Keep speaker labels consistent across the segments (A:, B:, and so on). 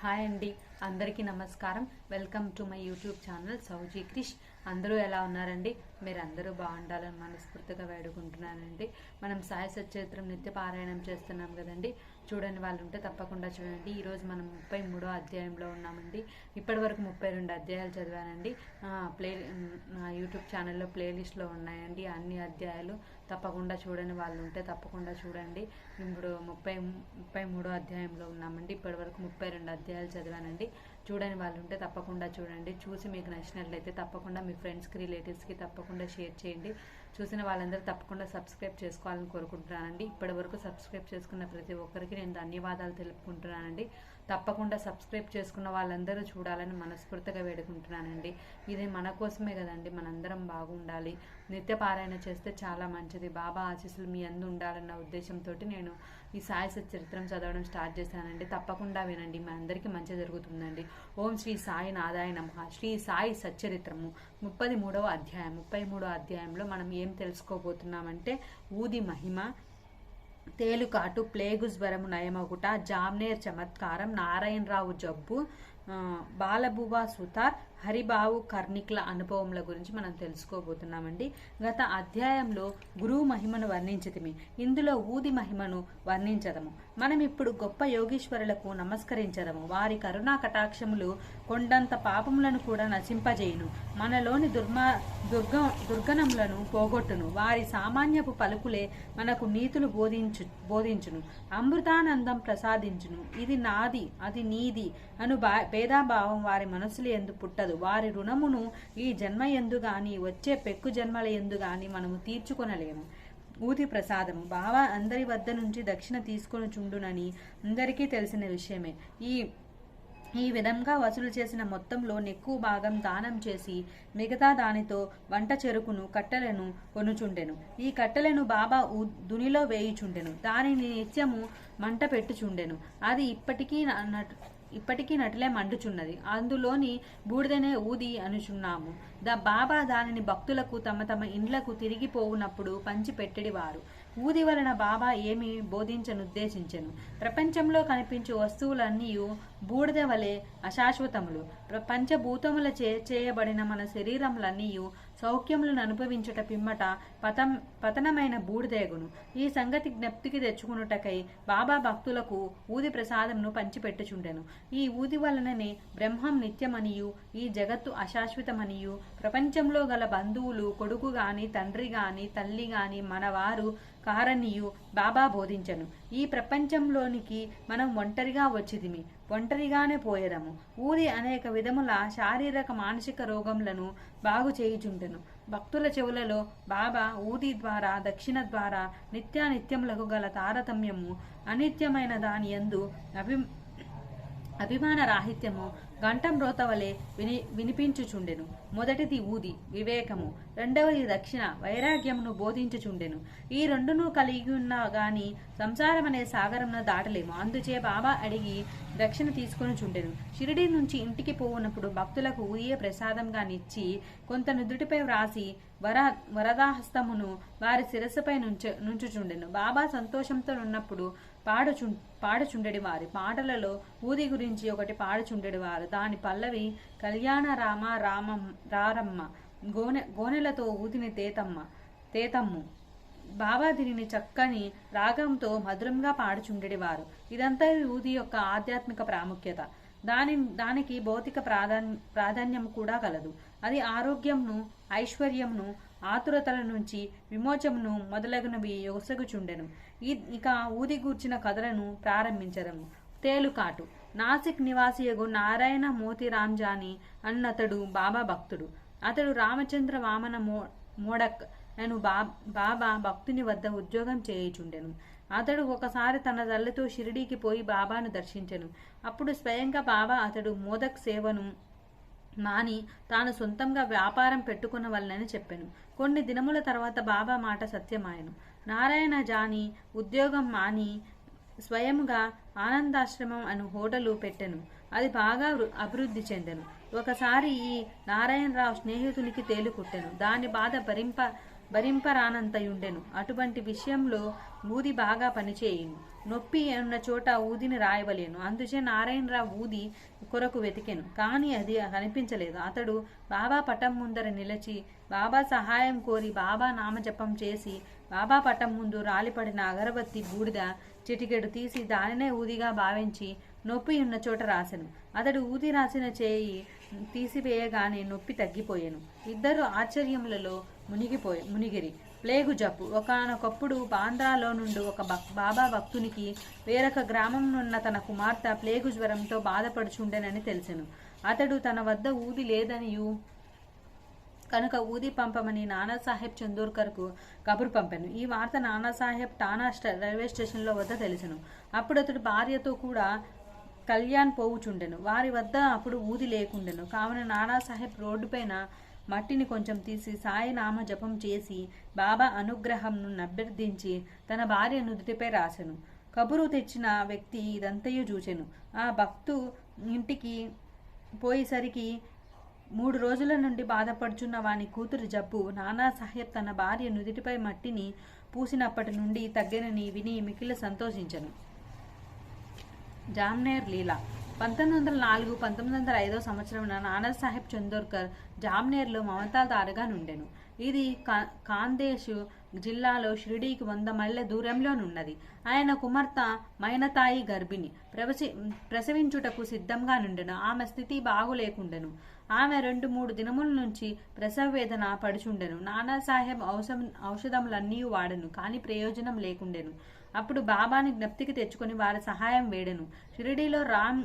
A: Hi అండి అందరికీ నమస్కారం. Welcome to my YouTube channel Sowji Krish అందరూ ఎలా ఉన్నారండి? మీరు అందరూ బాగుండాలని మనస్ఫూర్తిగా వేడుకుంటున్నానండి. మనం సాయి సచరిత్రం నిత్య పారాయణం చేస్తున్నాం కదండి. చూడని వాళ్ళు ఉంటే తప్పకుండా చూడండి. ఈరోజు మనం ముప్పై మూడో అధ్యాయంలో ఉన్నామండి. ఇప్పటి వరకు ముప్పై రెండు అధ్యాయాలు చదివానండి. ప్లే యూట్యూబ్ ఛానల్లో ప్లేలిస్ట్లో ఉన్నాయండి అన్ని అధ్యాయాలు. తప్పకుండా చూడని వాళ్ళు ఉంటే తప్పకుండా చూడండి. ఇప్పుడు ముప్పై ముప్పై మూడో అధ్యాయంలో ఉన్నామండి. ఇప్పటి వరకు ముప్పై రెండు అధ్యాయాలు చదివానండి. చూడని వాళ్ళు ఉంటే తప్పకుండా చూడండి. చూసి మీకు నచ్చినట్లయితే తప్పకుండా మీ ఫ్రెండ్స్కి రిలేటివ్స్కి తప్పకుండా షేర్ చేయండి. చూసిన వాళ్ళందరూ తప్పకుండా సబ్స్క్రైబ్ చేసుకోవాలని కోరుకుంటున్నానండి. ఇప్పటి వరకు సబ్స్క్రైబ్ చేసుకున్న ప్రతి ఒక్కరికి నేను ధన్యవాదాలు తెలుపుకుంటున్నానండి. తప్పకుండా సబ్స్క్రైబ్ చేసుకున్న వాళ్ళందరూ చూడాలని మనస్ఫూర్తిగా వేడుకుంటున్నానండి. ఇది మన కోసమే కదండి. మనందరం బాగుండాలి. నిత్య పారాయణ చేస్తే చాలా మంచిది. బాబా ఆశీస్సులు మీ అందు ఉండాలన్న ఉద్దేశంతో నేను ఈ సాయి చరిత్రం చదవడం స్టార్ట్ చేశానండి. తప్పకుండా వినండి. మీ అందరికీ మంచి జరుగుతుందండి. ఓం శ్రీ సాయి నాదాయ నమ. శ్రీ సాయి సచ్చరిత్రము ముప్పది మూడవ అధ్యాయం. ముప్పై మూడవ అధ్యాయంలో మనం ఏం తెలుసుకోబోతున్నామంటే ఊది మహిమ తేలుకాటు ప్లేగు జ్వరము నయమగుట జామ్నేర్ చమత్కారం నారాయణరావు జబ్బు ఆ, సుతార్ హరిబావు కర్ణిక్ల అనుభవముల గురించి మనం తెలుసుకోబోతున్నామండి. గత అధ్యాయంలో గురువు మహిమను వర్ణించదమి ఇందులో ఊది మహిమను వర్ణించదము. మనం ఇప్పుడు గొప్ప యోగీశ్వరులకు నమస్కరించదము. వారి కరుణా కటాక్షములు కొండంత పాపములను కూడా నశింపజేయును. మనలోని దుర్మా దుర్గ దుర్గణములను పోగొట్టును. వారి సామాన్యపు పలుకులే మనకు నీతులు బోధించు బోధించును. అమృతానందం ప్రసాదించును. ఇది నాది అది నీది అను భేదాభావం వారి మనసులు ఎందు పుట్టదు. వారి రుణమును ఈ జన్మ ఎందు గాని వచ్చే పెక్కు జన్మల ఎందు గాని మనము తీర్చుకొనలేము. ఊది ప్రసాదము. బావ అందరి వద్ద నుంచి దక్షిణ తీసుకొని చుండునని అందరికీ తెలిసిన విషయమే. ఈ ఈ విధంగా వసూలు చేసిన మొత్తంలో ఎక్కువ భాగం దానం చేసి మిగతా దానితో వంట చెరుకును కట్టెలను కొనుచుండెను. ఈ కట్టెలను బాబా దునిలో వేయుచుండెను. దానిని నిత్యము మంట పెట్టుచుండెను. అది ఇప్పటికీ ఇప్పటికీ నటిలే మండుచున్నది. అందులోని బూడిదనే ఊది అనుచున్నాము. ద బాబా దానిని భక్తులకు తమ తమ ఇండ్లకు తిరిగిపోవునప్పుడు పంచిపెట్టెడివారు ఊది వలన బాబా ఏమి బోధించనుద్దేశించను. ప్రపంచంలో కనిపించే వస్తువులన్నీ బూడిద వలె అశాశ్వతములు. ప్ర- చే చేయబడిన మన శరీరములన్నీ సౌఖ్యములను అనుభవించుట పిమ్మట పతం పతనమైన బూడిదేగును ఈ సంగతి జ్ఞప్తికి తెచ్చుకునుటకై బాబా భక్తులకు ఊది ప్రసాదమును పంచిపెట్టుచుండెను. ఈ ఊది వలననే బ్రహ్మం నిత్యమనియు ఈ జగత్తు అశాశ్వతమనియు. ప్రపంచంలో గల బంధువులు కొడుకు గాని తండ్రి గాని తల్లి గాని మనవారు కారనియు బాబా బోధించను. ఈ ప్రపంచంలోనికి మనం ఒంటరిగా వచ్చిదిమి. ఒంటరిగానే పోయేదము. ఊది అనేక విధముల శారీరక మానసిక రోగములను బాగు చేయుచుండెను. భక్తుల చెవులలో బాబా ఊది ద్వారా దక్షిణ ద్వారా నిత్యానిత్యములకు గల తారతమ్యము అనిత్యమైన దాని యందు అభి అభిమాన రాహిత్యము గంటం రోతవలే విని వినిపించుచుండెను. మొదటిది ఊది వివేకము. రెండవది దక్షిణ వైరాగ్యమును బోధించుచుండెను. ఈ రెండును కలిగి ఉన్నా గాని సంసారం అనే సాగరంను దాటలేము. అందుచే బాబా అడిగి దక్షిణ తీసుకొని చుండెను షిరిడి నుంచి ఇంటికి పోవునప్పుడు భక్తులకు ఊదియే ప్రసాదంగా నిచ్చి కొంత నుదుటిపై వ్రాసి వర వరదాహస్తమును వారి శిరస్సుపై నుంచు నుంచుచుండెను. బాబా సంతోషంతో ఉన్నప్పుడు పాడచు పాడుచుండెడి వారి పాటలలో ఊది గురించి ఒకటి పాడుచుండెడి వారు దాని పల్లవి కళ్యాణ రామ రామం రారమ్మ గోనె గోనెలతో ఊదిని తేతమ్మ తేతమ్ము. బాబా దీనిని చక్కని రాగంతో మధురంగా పాడుచుండెడి వారు ఇదంతా ఊది యొక్క ఆధ్యాత్మిక ప్రాముఖ్యత. దాని దానికి భౌతిక ప్రాధాన్య ప్రాధాన్యం కూడా కలదు. అది ఆరోగ్యంను ఐశ్వర్యంను ఆతురతల నుంచి విమోచమును మొదలగునవి యొసగుచుండెను. ఇక ఊది గూర్చిన కథలను ప్రారంభించడము తేలుకాటు నాసిక్ నివాసియగు నారాయణ మోతిరాంజాని అన్నతడు బాబా భక్తుడు. అతడు రామచంద్ర వామన మో మోడక్ అను బా బాబా భక్తుని వద్ద ఉద్యోగం చేయుచుండెను. అతడు ఒకసారి తన తల్లితో షిరిడీకి పోయి బాబాను దర్శించెను. అప్పుడు స్వయంగా బాబా అతడు మోదక్ సేవను మాని తాను సొంతంగా వ్యాపారం పెట్టుకున్న వల్లనని చెప్పాను. కొన్ని దినముల తర్వాత బాబా మాట సత్యమాయను. నారాయణ జాని ఉద్యోగం మాని స్వయముగా ఆనందాశ్రమం అను హోటలు పెట్టెను. అది బాగా అభివృద్ధి చెందెను. ఒకసారి ఈ నారాయణరావు స్నేహితునికి తేలుకుట్టెను దాని బాధ భరింప భరింపరానంతయుండెను. అటువంటి విషయంలో ఊది బాగా పనిచేయును. నొప్పి ఉన్న చోట ఊదిని రాయవలేను. అందుచే నారాయణరావు ఊది కొరకు వెతికెను. కానీ అది కనిపించలేదు. అతడు బాబా పటం ముందర నిలిచి బాబా సహాయం కోరి బాబా నామజపం చేసి బాబా పటం ముందు రాలిపడిన అగరబత్తి బూడిద చిటికెడు తీసి దానినే ఊదిగా భావించి నొప్పి ఉన్న చోట రాసెను. అతడు ఊది రాసిన చేయి తీసివేయగానే నొప్పి తగ్గిపోయాను. ఇద్దరు ఆశ్చర్యములలో మునిగిపోయి మునిగిరి. ప్లేగు జబ్బు. ఒకనొకప్పుడు బాంద్రాలో నుండి ఒక బాబా భక్తునికి వేరొక గ్రామం నున్న తన కుమార్తె ప్లేగు జ్వరంతో బాధపడుచుండెనని తెలిసెను. అతడు తన వద్ద ఊది లేదనియు కనుక ఊది పంపమని నానాసాహెబ్ చందూర్కర్కు కబురు పంపాను. ఈ వార్త నానాసాహెబ్ టానా రైల్వే స్టేషన్లో వద్ద తెలిసెను. అప్పుడు అతడు భార్యతో కూడా కళ్యాణ్ పోవుచుండెను. వారి వద్ద అప్పుడు ఊది లేకుండెను. కావున నానాసాహెబ్ రోడ్డుపైన మట్టిని కొంచెం తీసి సాయినామ జపం చేసి బాబా అనుగ్రహంను అభ్యర్థించి తన భార్య నుదుటిపై రాసెను. కబురు తెచ్చిన వ్యక్తి ఇదంతయు చూచెను. ఆ భక్తు ఇంటికి పోయేసరికి మూడు రోజుల నుండి బాధపడుచున్న వాని కూతురు జబ్బు నానా సాహెబ్ తన భార్య నుదిటిపై మట్టిని పూసినప్పటి నుండి తగ్గనని విని మిక్కిలి సంతోషించను. జామ్నేర్ లీలా పంతొమ్మిది వందల నాలుగు పంతొమ్మిది వందల ఐదో సంవత్సరం నానాసాహెబ్ చందోర్కర్ జామ్నేర్లో మమతాదారుగా నుండెను. ఇది కా- కాందేశ్ జిల్లాలో షిరిడీకి వంద మైళ్ళ దూరంలోనున్నది. ఆయన కుమార్తె మైనతాయి గర్భిణి. ప్రవసి ప్రసవించుటకు సిద్ధంగా నుండెను. ఆమె స్థితి బాగులేకుండెను. ఆమె రెండు మూడు దినముల నుంచి ప్రసవ వేదన పడుచుండెను. నానాసాహెబ్ ఔషధం ఔషధములన్నీ వాడెను కానీ ప్రయోజనం లేకుండెను. అప్పుడు బాబాని జ్ఞప్తికి తెచ్చుకొని వారి సహాయం వేడెను. షిరిడీలో రామ్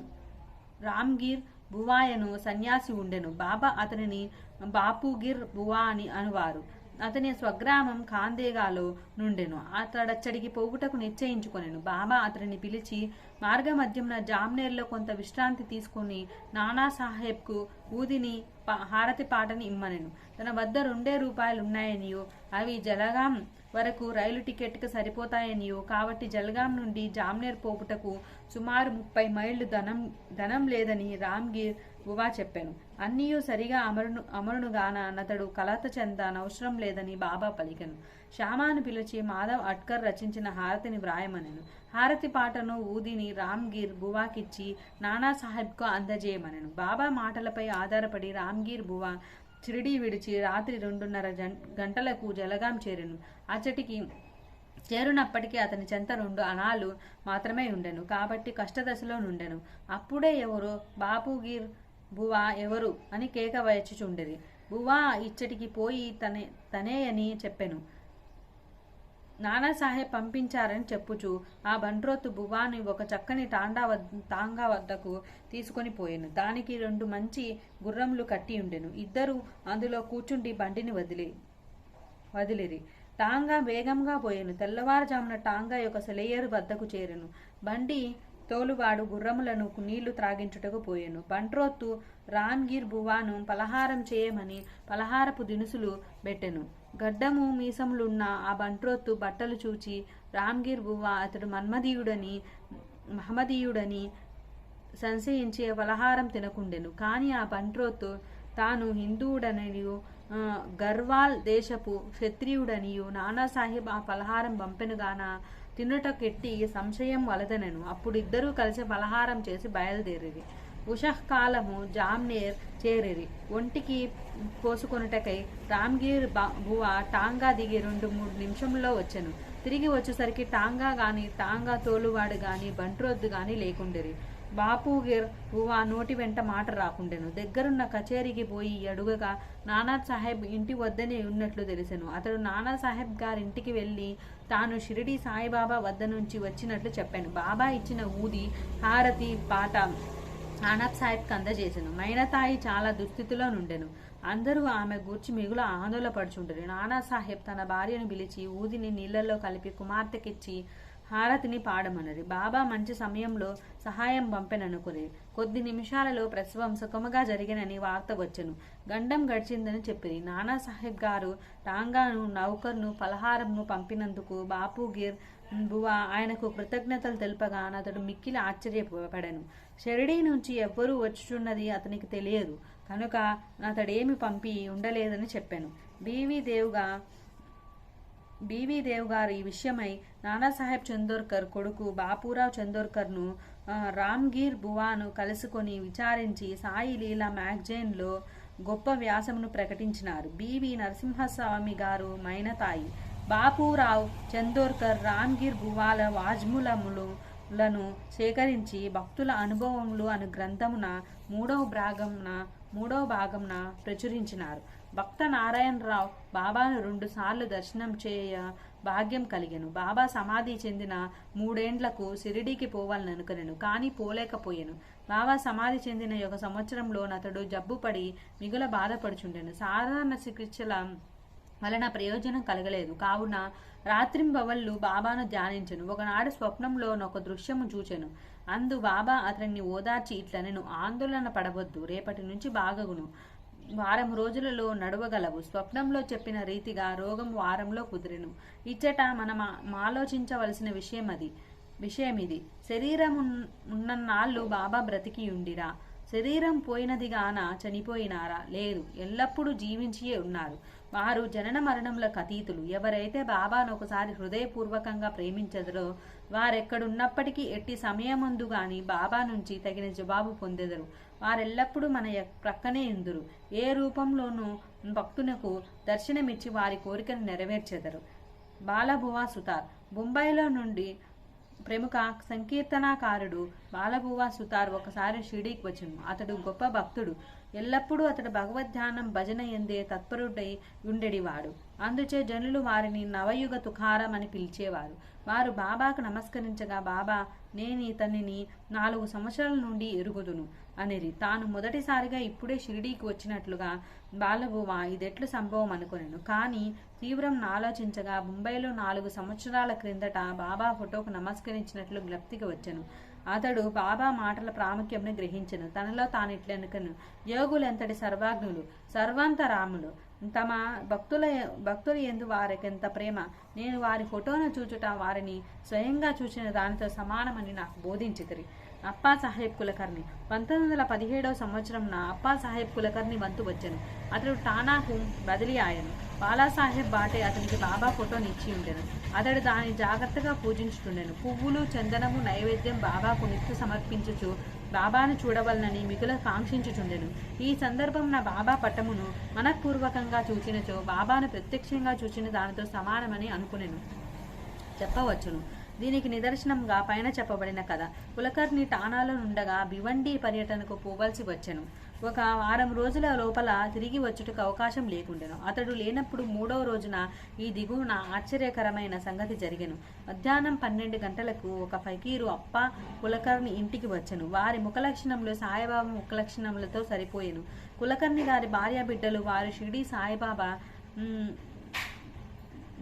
A: రామ్గీర్ బువాయను సన్యాసి ఉండెను. బాబా అతనిని బాపుగిర్ బువా అని అనువారు. అతని స్వగ్రామం కాందేగాలో నుండెను. అతడచ్చడికి పోగుటకు నిశ్చయించుకొనెను. బాబా అతనిని పిలిచి మార్గమధ్యమున జామ్నేర్లో కొంత విశ్రాంతి తీసుకుని నానా సాహెబ్కు ఊదిని హారతి పాటని ఇమ్మనెను. తన వద్ద రెండే రూపాయలు ఉన్నాయనియో అవి జలగాం వరకు రైలు టికెట్కి సరిపోతాయనియో కాబట్టి జలగాం నుండి జామ్నేర్ పోపుటకు సుమారు ముప్పై మైళ్ళు ధనం ధనం లేదని రామ్గీర్ బువా చెప్పాను. అన్నీయూ సరిగా అమరును అమరునుగాన అన్నతడు కలత చెందనవసరం లేదని బాబా పలికను. శ్యామాను పిలిచి మాధవ్ అట్కర్ రచించిన హారతిని వ్రాయమనను. హారతి పాటను ఊదిని రామ్గీర్ బువాకిచ్చి నానాసాహెబ్కు అందజేయమనను. బాబా మాటలపై ఆధారపడి రామ్గీర్ బువా షిరిడీ విడిచి రాత్రి రెండున్నర గంటలకు జలగాం చేరెను. అచ్చటికి చేరునప్పటికీ అతని చెంత రెండు అణాలు మాత్రమే ఉండెను. కాబట్టి కష్టదశలో నుండెను. అప్పుడే ఎవరో బాపుగీర్ బువా ఎవరు అని కేక వచ్చుచుండెది బువా ఇచ్చటికి పోయి తనే తనే అని చెప్పెను. నానాసాహెబ్ పంపించారని చెప్పుచు ఆ బంట్రోతు బువాని ఒక చక్కని తాండా తాంగా వద్దకు తీసుకొని పోయాను. దానికి రెండు మంచి గుర్రములు కట్టి ఉండెను. ఇద్దరు అందులో కూర్చుండి బండిని వదిలి వదిలిరి. టాంగా వేగంగా పోయాను. తెల్లవారుజామున టాంగా యొక్క సెలయేరు వద్దకు చేరెను. బండి తోలువాడు గుర్రములను నీళ్ళు త్రాగించుటకు పోయాను. బంట్రోత్తు రాన్గిర్ బువాను పలహారం చేయమని పలహారపు దినుసులు పెట్టెను. గడ్డము మీసములున్న ఆ బంట్రోత్తు బట్టలు చూచి రామ్గిర్ బువ్వ అతడు మన్మదీయుడని మహమదీయుడని సంశయించి పలహారం తినకుండెను. కానీ ఆ బంట్రోత్తు తాను హిందువుడనియు గర్వాల్ దేశపు క్షత్రియుడనియు నానాసాహెబ్ ఆ పలహారం పంపెనుగాన తినుటకెట్టి సంశయం వలదనెను. అప్పుడు ఇద్దరూ కలిసి పలహారం చేసి బయలుదేరిది ఉషఃకాలము జామ్నేర్ చేరిరి. ఒంటికి పోసుకొనుటకై రామ్గీర్ బా- టాంగా దిగి రెండు మూడు నిమిషంలో వచ్చెను. తిరిగి వచ్చేసరికి టాంగా గాని టాంగా తోలువాడు గాని బంట్రోద్దు గాని లేకుండిరి. బాపుగిర్ బువా నోటి వెంట మాట రాకుండెను. దగ్గరున్న కచేరీకి పోయి అడుగగా నానా సాహెబ్ ఇంటి వద్దనే ఉన్నట్లు తెలిసెను. అతడు నానా సాహెబ్ గారింటికి వెళ్ళి తాను షిరిడి సాయిబాబా వద్ద నుంచి వచ్చినట్లు చెప్పాను. బాబా ఇచ్చిన ఊది హారతి పాట నానాబ్ సాహెబ్కి అందజేశాను మైనతాయి చాలా దుస్థితిలో నుండెను అందరూ ఆమె గూర్చి మిగుల ఆందోళన పడుచుంటారు నానా సాహెబ్ తన భార్యను పిలిచి ఊదిని నీళ్ళలో కలిపి కుమార్తెకిచ్చి హారతిని పాడమన్నది బాబా మంచి సమయంలో సహాయం పంపెననుకుని కొద్ది నిమిషాలలో ప్రసవం సుఖముగా జరిగినని వార్త వచ్చెను. గండం గడిచిందని చెప్పింది నానా సాహెబ్ గారు రాంగాను నౌకర్ను పలహారంను పంపినందుకు బాపుగిర్ బువా ఆయనకు కృతజ్ఞతలు తెలుపగా అతడు మిక్కిలి ఆశ్చర్యపడాను. షిరిడీ నుంచి ఎవ్వరూ వచ్చుచున్నది అతనికి తెలియదు. కనుక అతడేమి పంపి ఉండలేదని చెప్పాను. బీవీ దేవుగా బీవీ దేవ్ గారు ఈ విషయమై నానాసాహెబ్ చందోర్కర్ కొడుకు బాపూరావు చందోర్కర్ను రామ్గీర్ బువాను కలుసుకొని విచారించి సాయి లీలా మ్యాగజైన్లో గొప్ప వ్యాసమును ప్రకటించినారు. బీవీ నరసింహస్వామి గారు మైనతాయి. బాపురావు చందోర్కర్ రామ్గిర్ భువాల వాజ్ములములు లను సేకరించి భక్తుల అనుభవములు అను గ్రంథమున మూడవ భాగమున మూడవ భాగమున ప్రచురించినారు. భక్త నారాయణరావు బాబాను రెండు సార్లు దర్శనం చేయ భాగ్యం కలిగాను. బాబా సమాధి చెందిన మూడేండ్లకు షిరిడీకి పోవాలని అనుకునేను కానీ పోలేకపోయాను. బాబా సమాధి చెందిన ఒక సంవత్సరంలో అతడు జబ్బుపడి మిగుల బాధపడుచుండెను. సాధారణ చికిత్సల వలన ప్రయోజనం కలగలేదు. కావున రాత్రింబవళ్ళు బాబాను ధ్యానించను. ఒకనాడు స్వప్నంలో ఒక దృశ్యము చూచెను. అందు బాబా అతన్ని ఓదార్చి ఇట్లనెను ఆందోళన పడవద్దు. రేపటి నుంచి బాగగును. వారం రోజులలో నడవగలవు. స్వప్నంలో చెప్పిన రీతిగా రోగం వారంలో కుదిరెను. ఇచ్చట మనం ఆలోచించవలసిన విషయం అది. విషయం ఇది శరీరం ఉన్- ఉన్నన్నాళ్ళు బాబా బ్రతికి ఉండిరా శరీరం పోయినదిగాన చనిపోయినారా? లేదు. ఎల్లప్పుడూ జీవించియే ఉన్నారు. వారు జనన మరణములకు అతీతులు. ఎవరైతే బాబాను ఒకసారి హృదయపూర్వకంగా ప్రేమించదరో వారెక్కడున్నప్పటికీ ఎట్టి సమయముందు గాని బాబా నుంచి తగిన జవాబు పొందెదరు. వారెల్లప్పుడూ మన ప్రక్కనే ఎందురు ఏ రూపంలోనూ భక్తునకు దర్శనమిచ్చి వారి కోరికను నెరవేర్చెదరు. బాలభువా సుతార్ బొంబాయిలో నుండి ప్రముఖ సంకీర్తనాకారుడు బాలభువా సుతార్ ఒకసారి షిడీకి వచ్చును అతడు గొప్ప భక్తుడు. ఎల్లప్పుడూ అతడు భగవద్ధ్యానం భజన ఎందే తత్పరుడై ఉండేడివాడు. అందుచే జనులు వారిని నవయుగ తుఖారం అని పిలిచేవారు. వారు బాబాకు నమస్కరించగా బాబా నేను ఇతనిని నాలుగు సంవత్సరాల నుండి ఎరుగుదును. అనేది తాను మొదటిసారిగా ఇప్పుడే షిరిడీకి వచ్చినట్లుగా బాలబువా ఇదెట్లు సంభవం అనుకునేను. కానీ తీవ్రం ఆలోచించగా ముంబైలో నాలుగు సంవత్సరాల క్రిందట బాబా ఫోటోకు నమస్కరించినట్లు జ్ఞప్తికి వచ్చాను. అతడు బాబా మాటల ప్రాముఖ్యంను గ్రహించను. తనలో తాను ఇట్లనుకను యోగులు ఎంతటి సర్వాగ్నులు సర్వాంతరాములు తమ భక్తుల భక్తుల ఎందు వారికింత ప్రేమ. నేను వారి ఫోటోను చూచుట వారిని స్వయంగా చూసిన దానితో సమానమని నాకు బోధించితిరి. అప్పా సాహెబ్ కులకర్ణి. పంతొమ్మిది వందల పదిహేడవ సంవత్సరంన అప్పా సాహెబ్ కులకర్ణి వంతు వచ్చాను. అతడు టానాకు బదిలీ ఆయను బాలాసాహెబ్ బాటే అతనికి బాబా ఫోటోని ఇచ్చి ఉండెను. అతడు దాన్ని జాగ్రత్తగా పూజించుతుండెను పువ్వులు చందనము నైవేద్యం బాబాకు నిత్య సమర్పించుచు బాబాను చూడవలనని మిగుల కాంక్షించుచుండెను. ఈ సందర్భం నా బాబా పట్టమును మనఃపూర్వకంగా చూచినచో బాబాను ప్రత్యక్షంగా చూచిన దానితో సమానమని అనుకునేను. చెప్పవచ్చును. దీనికి నిదర్శనంగా పైన చెప్పబడిన కథ. కులకర్ణి టానాలో నుండగా భివండి పర్యటనకు పోవలసి వచ్చెను. ఒక వారం రోజుల లోపల తిరిగి వచ్చుటకు అవకాశం లేకుండెను. అతడు లేనప్పుడు మూడవ రోజున ఈ దిగువన ఆశ్చర్యకరమైన సంగతి జరిగెను. మధ్యాహ్నం పన్నెండు గంటలకు ఒక ఫకీరు అప్ప కులకర్ణి ఇంటికి వచ్చెను. వారి ముఖలక్షణములు సాయిబాబా ముఖలక్షణములతో సరిపోయేను. కులకర్ణి గారి భార్య బిడ్డలు వారి షిరిడి సాయిబాబా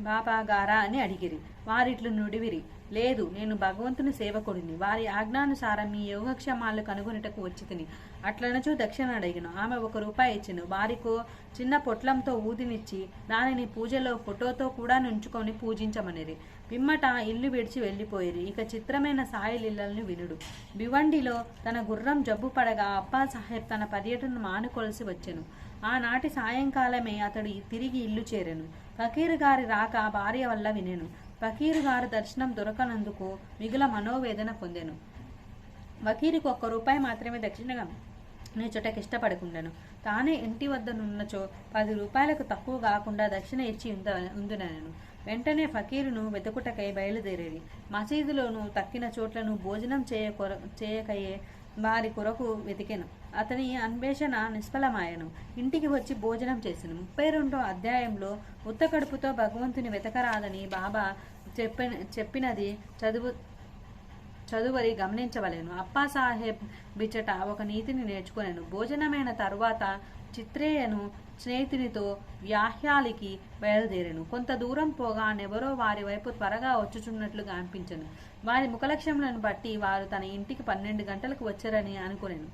A: బాబాగారా అని అడిగిరి. వారిట్లు నుడివిరి. లేదు నేను భగవంతుని సేవకుడిని. వారి ఆజ్ఞానుసారం మీ యోగక్షేమాలు కనుగొనుటకు వచ్చి తిని అట్లనచో దక్షిణ అడిగిన. ఆమె ఒక రూపాయి ఇచ్చిను. వారికో చిన్న పొట్లంతో ఊదినిచ్చి దానిని పూజలో ఫోటోతో కూడా నుంచుకొని పూజించమనిరి. పిమ్మట ఇల్లు విడిచి వెళ్ళిపోయిరి. ఇక చిత్రమైన సాయి వినుడు. భివండిలో తన గుర్రం జబ్బు పడగా అప్పా సాహెబ్ తన పర్యటన మానుకోవలసి వచ్చెను. ఆనాటి సాయంకాలమే అతడు తిరిగి ఇల్లు చేరెను. ఫకీరు గారి రాక భార్య వల్ల వినెను. ఫకీరు గారి దర్శనం దొరకనందుకు మిగుల మనోవేదన పొందెను. ఫకీరుకు ఒక్క రూపాయి మాత్రమే దక్షిణగా నేచుటకి ఇష్టపడకుండాను. తానే ఇంటి వద్ద నున్నచో పది రూపాయలకు తక్కువ కాకుండా దక్షిణ ఇచ్చి ఉంద ఉందునను. వెంటనే ఫకీరును వెతుకుటకై బయలుదేరేది. మసీదులోను తక్కిన చోట్లను భోజనం చేయ కొర చేయకయే వారి కొరకు వెతికెను. అతని అన్వేషణ నిష్ఫలమాయను. ఇంటికి వచ్చి భోజనం చేసిన ముప్పై రెండో అధ్యాయంలో ఉత్త కడుపుతో భగవంతుని వెతకరాదని బాబా చెప్పిన చెప్పినది చదువు చదువరి గమనించవలేను. అప్పా సాహెబ్ బిచ్చట ఒక నీతిని నేర్చుకునేను. భోజనమైన తరువాత చిత్రేయను స్నేహితునితో వ్యాహ్యాలికి బయలుదేరాను. కొంత దూరం పోగా నెవరో వారి వైపు త్వరగా వచ్చుచున్నట్లుగా అనిపించను వారి ముఖలక్ష్యములను బట్టి వారు తన ఇంటికి పన్నెండు గంటలకు వచ్చారని అనుకునేను.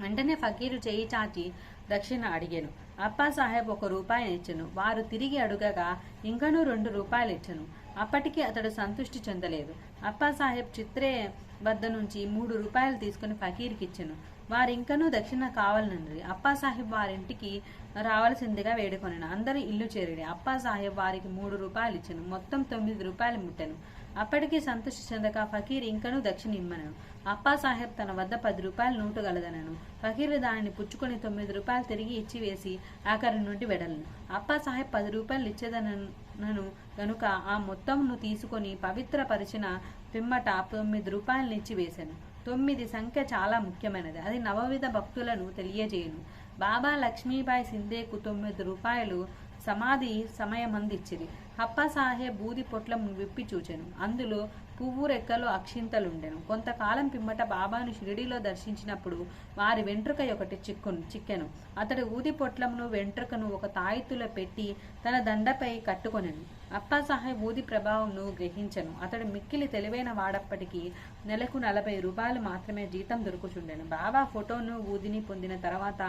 A: వెంటనే ఫకీరు చేయి చాచి దక్షిణ అడిగాను. అప్పా సాహెబ్ ఒక రూపాయి ఇచ్చను. వారు తిరిగి అడుగగా ఇంకనూ రెండు రూపాయలు ఇచ్చను. అప్పటికి అతడు సంతృష్టి చెందలేదు. అప్పా సాహెబ్ చిత్రే వద్ద నుంచి మూడు రూపాయలు తీసుకుని ఫకీర్కి ఇచ్చాను. వారింకనూ దక్షిణ కావాలన్నది అప్పా సాహెబ్ వారింటికి రావాల్సిందిగా వేడుకొనెను. అందరూ ఇల్లు చేరిడి. అప్పా సాహెబ్ వారికి మూడు రూపాయలు ఇచ్చాను. మొత్తం తొమ్మిది రూపాయలు ముట్టాను. అప్పటికీ సంతృష్టి చెందక ఫకీర్ ఇంకనూ దక్షిణ ఇమ్మనను అప్పా సాహెబ్ తన వద్ద పది రూపాయలు నోటు గలదనను ఫకీర్ దానిని పుచ్చుకొని తొమ్మిది రూపాయలు తిరిగి ఇచ్చి వేసి ఆఖరి నుండి వెడలను. అప్పా సాహెబ్ పది రూపాయలు ఇచ్చేదనను గనుక ఆ మొత్తంను తీసుకొని పవిత్ర పరిచిన పిమ్మట తొమ్మిది రూపాయలు ఇచ్చి వేశాను తొమ్మిది సంఖ్య చాలా ముఖ్యమైనది. అది నవవిధ భక్తులను తెలియజేయను. బాబా లక్ష్మీబాయి సిందేకు తొమ్మిది రూపాయలు సమాధి సమయమందిచ్చిరి అప్పాసాహెబ్ బూది పొట్లం విప్పి చూచెను. అందులో పువ్వు రెక్కలు అక్షింతలుండెను. కొంతకాలం పిమ్మట బాబాను షిరిడిలో దర్శించినప్పుడు వారి వెంట్రుక ఒకటి చిక్కును చిక్కెను. అతడు ఊది పొట్లంను వెంట్రుకను ఒక తాయితులో పెట్టి తన దండపై కట్టుకొనెను. అప్పాసాహెబ్ ఊది ప్రభావంను గ్రహించను. అతడు మిక్కిలి తెలివైన వాడప్పటికీ నెలకు నలభై రూపాయలు మాత్రమే జీతం దొరుకుచుండెను. బాబా ఫోటోను ఊదిని పొందిన తర్వాత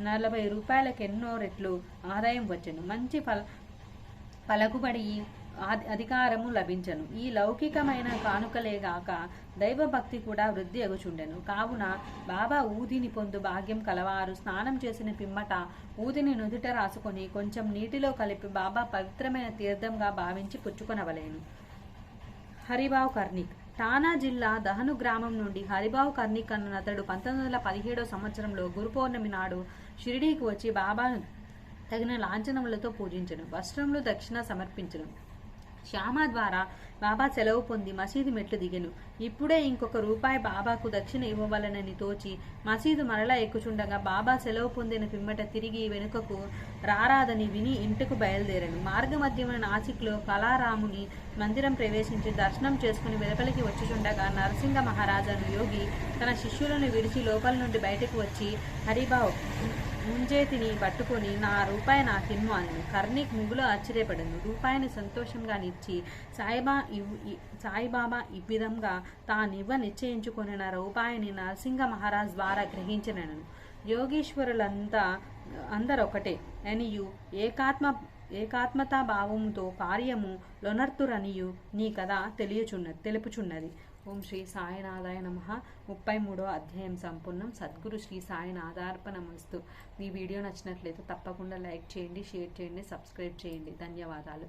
A: నలభై రూపాయలకు ఎన్నో రెట్లు ఆదాయం వచ్చెను. మంచి ఫల పలుకుబడి అధికారము లభించను. ఈ లౌకికమైన కానుకలే గాక దైవభక్తి కూడా వృద్ధి ఎగుచుండెను. కావున బాబా ఊదిని పొందు భాగ్యం కలవారు. స్నానం చేసిన పిమ్మట ఊదిని నుదుట రాసుకొని కొంచెం నీటిలో కలిపి బాబా పవిత్రమైన తీర్థంగా భావించి పుచ్చుకొనవలేను. హరిబావ్ కర్ణిక్. ఠానా జిల్లా దహను గ్రామం నుండి హరిబావ్ కర్ణిక్ అన్న అతడు పంతొమ్మిది వందల పదిహేడో సంవత్సరంలో గురు పౌర్ణమి నాడు షిరిడీకి వచ్చి బాబాను తగిన లాంఛనములతో పూజించను. వస్త్రములు దక్షిణ సమర్పించను. శ్యామ ద్వారా బాబా సెలవు పొంది మసీదు మెట్లు దిగెను. ఇప్పుడే ఇంకొక రూపాయి బాబాకు దక్షిణ ఇవ్వవలనని తోచి మసీదు మరలా ఎక్కుచుండగా బాబా సెలవు పొందిన పిమ్మట తిరిగి వెనుకకు రారాదని విని ఇంటికి బయలుదేరాను. మార్గమధ్యమైన నాసిక్లో కళారాముని మందిరం ప్రవేశించి దర్శనం చేసుకుని వెలుపలికి వచ్చుచుండగా నరసింహ మహారాజాను యోగి తన శిష్యులను విడిచి లోపల నుండి బయటకు వచ్చి హరిబావ్ ముంజేతిని పట్టుకొని నా రూపాయి నా తిన్ను అని కర్ణిక్ ముగ్గులో ఆశ్చర్యపడను రూపాయిని సంతోషంగా నిచ్చి సాయిబా ఇవ్ సాయిబాబా ఈ విధంగా తానివ్వ నిశ్చయించుకుని నా రూపాయిని నరసింహ మహారాజ్ ద్వారా గ్రహించినను. యోగీశ్వరులంతా అందరొకటే. అనియు ఏకాత్మ ఏకాత్మతా భావముతో కార్యము లొనర్తురనియు నీ కథ తెలియచున్న తెలుపుచున్నది. ఓం శ్రీ సాయినాథాయ నమ. ముప్పై మూడో అధ్యాయం సంపూర్ణం. సద్గురు శ్రీ సాయినాథార్పణమస్తు. ఈ వీడియో నచ్చినట్లయితే తప్పకుండా లైక్ చేయండి షేర్ చేయండి సబ్స్క్రైబ్ చేయండి. ధన్యవాదాలు.